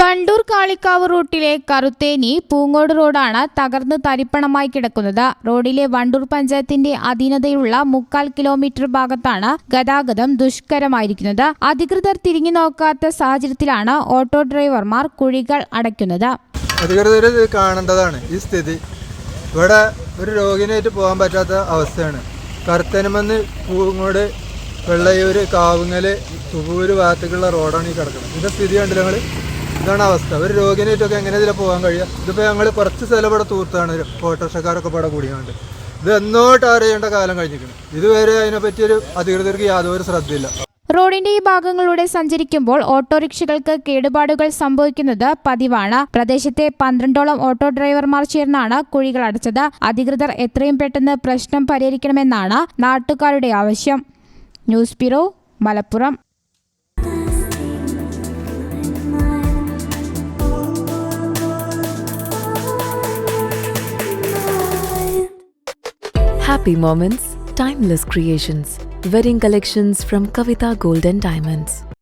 വണ്ടൂർ കാളിക്കാവ് റൂട്ടിലെ കറുത്തേനി പൂങ്ങോട് റോഡാണ് തകർന്ന് തരിപ്പണമായി കിടക്കുന്നത്. റോഡിലെ വണ്ടൂർ പഞ്ചായത്തിന്റെ അധീനതയിലുള്ള മുക്കാൽ കിലോമീറ്റർ ഭാഗത്താണ് ഗതാഗതം ദുഷ്കരമായിരിക്കുന്നത്. അധികൃതർ തിരിഞ്ഞു നോക്കാത്ത സാഹചര്യത്തിലാണ് ഓട്ടോ ഡ്രൈവർമാർ കുഴികൾ അടയ്ക്കുന്നത്. കാണേണ്ടതാണ് ഈ സ്ഥിതി. ഇവിടെ ഒരു രോഗിനായിട്ട് പോകാൻ പറ്റാത്ത അവസ്ഥയാണ്. കർത്തനമെന്ന് പൂങ്ങോട് വെള്ളയൂര് കാവുങ്ങൽ തുപൂര് ഭാഗത്തേക്കുള്ള റോഡാണ് ഈ കിടക്കുന്നത്. ഇതിന്റെ സ്ഥിതി കണ്ടില്ല ഞങ്ങൾ ഇതാണ് അവസ്ഥ. ഒരു രോഗിനായിട്ടൊക്കെ എങ്ങനെ ഇതിലെ പോകാൻ കഴിയുക ഇതിപ്പോൾ ഞങ്ങൾ കുറച്ച് സ്ഥലം ഇവിടെ തൂർത്താണ്. ഓട്ടോറിക്ഷക്കാരൊക്കെ ഇവിടെ കൂടിയാണ്ട്. ഇത് എന്നോട്ട് അറിയേണ്ട കാലം കഴിഞ്ഞിരിക്കുന്നു. ഇതുവരെ അതിനെപ്പറ്റിയൊരു അധികൃതർക്ക് യാതൊരു ശ്രദ്ധയില്ല. റോഡിന്റെ ഈ ഭാഗങ്ങളിലൂടെ സഞ്ചരിക്കുമ്പോൾ ഓട്ടോറിക്ഷകൾക്ക് കേടുപാടുകൾ സംഭവിക്കുന്നത് പതിവാണ്. പ്രദേശത്തെ പന്ത്രണ്ടോളം ഓട്ടോ ഡ്രൈവർമാർ ചേർന്നാണ് കുഴികൾ അടച്ചത്. അധികൃതർ എത്രയും പെട്ടെന്ന് പ്രശ്നം പരിഹരിക്കണമെന്നാണ് നാട്ടുകാരുടെ ആവശ്യം. News bureau Malappuram Happy moments, timeless creations. Wedding collections from Kavita Gold and Diamonds.